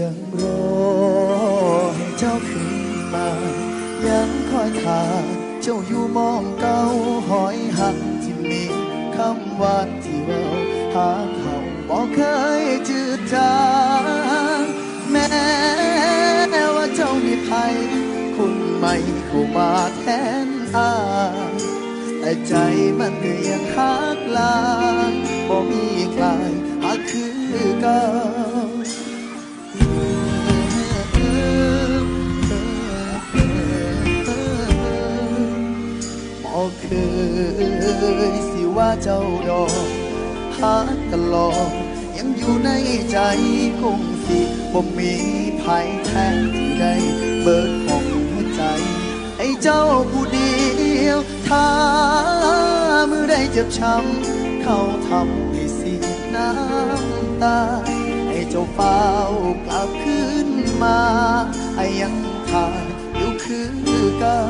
ยังรอให้เจ้าขึ้นมา ยังคอยท่าเจ้าอยู่มองเก่าหอยหักที่มีคำว่าที่เราหาเขาบอกเคยจืดจางแม้ว่าเจ้ามีภัยคุณไม่เข้ามาแทนอายแต่ใจมันก็ยังหักลางบ่มีใครหักคือเก่า อกเคยสิว่าเจ้าดอกหาตลอดยังอยู่ในใจคงสิบ่มีภัยแทนที่ได้เบิดของหัวใจให้เจ้าผู้เดียวถ้ามือได้เจ็บช้ำเขาทำให้เสียน้ำตาให้เจ้าเฝ้ากลับคืนมาให้ยังขาดอยู่คือเก่า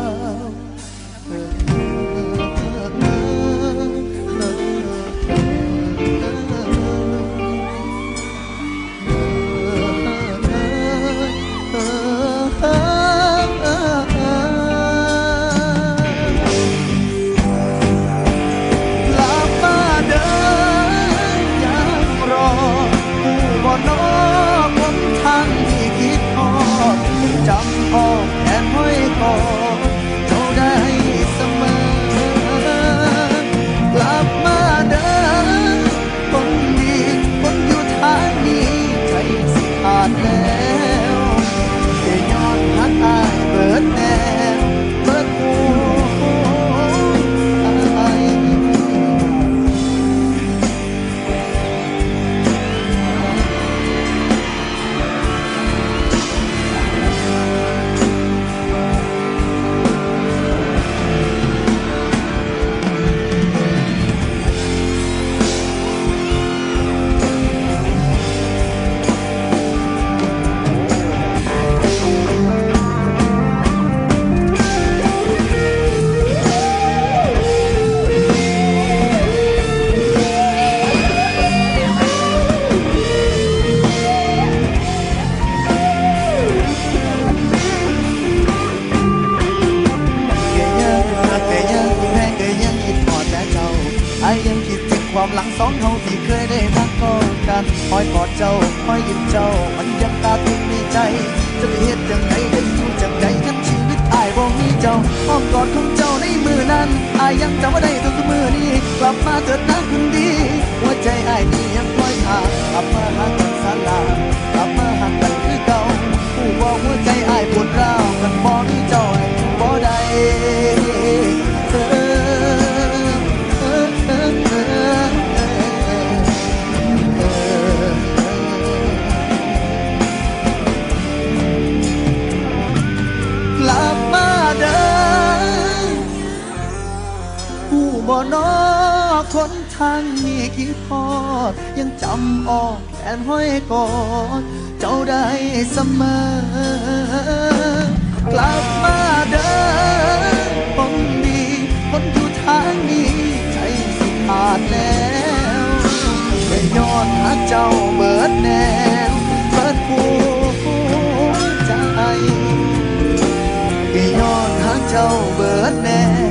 องเฮาที่เคยได้รักกอดกันคอยกอดเจ้าคอยยิ้มเจ้ามันยังตาตึงในใจ จะไปเฮ็ดจังไงได้อยู่จังใดกันชีวิตอายบ่มีเจ้าอ้อมกอดของเจ้าในมือนั้นอายยังจำว่าได้ทุกมือนี้กลับมาเถิดนะคุณดี หัวใจอายนี่ยังคอยหากลับมาหากันสลากลับมา นอคนทางนี้คิดพอด ยังจำออกแขนห้อยกอด เจ้าได้เสมอกลับมาเดินคนดีคนอยู่ทางนี้ใจสิขาดแล้วไม่ย้อนหาเจ้าเบิดแนวเบิดหัวใจก็ย้อนหาเจ้าเบิดแนว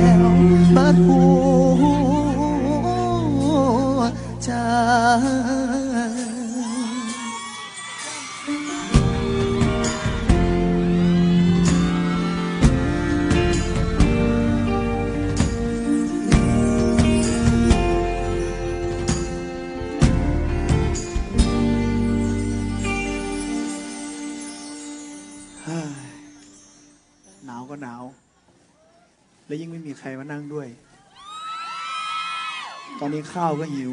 ก็หนาว และยิ่งไม่มีใครมานั่งด้วย ตอนนี้ข้าวก็หิว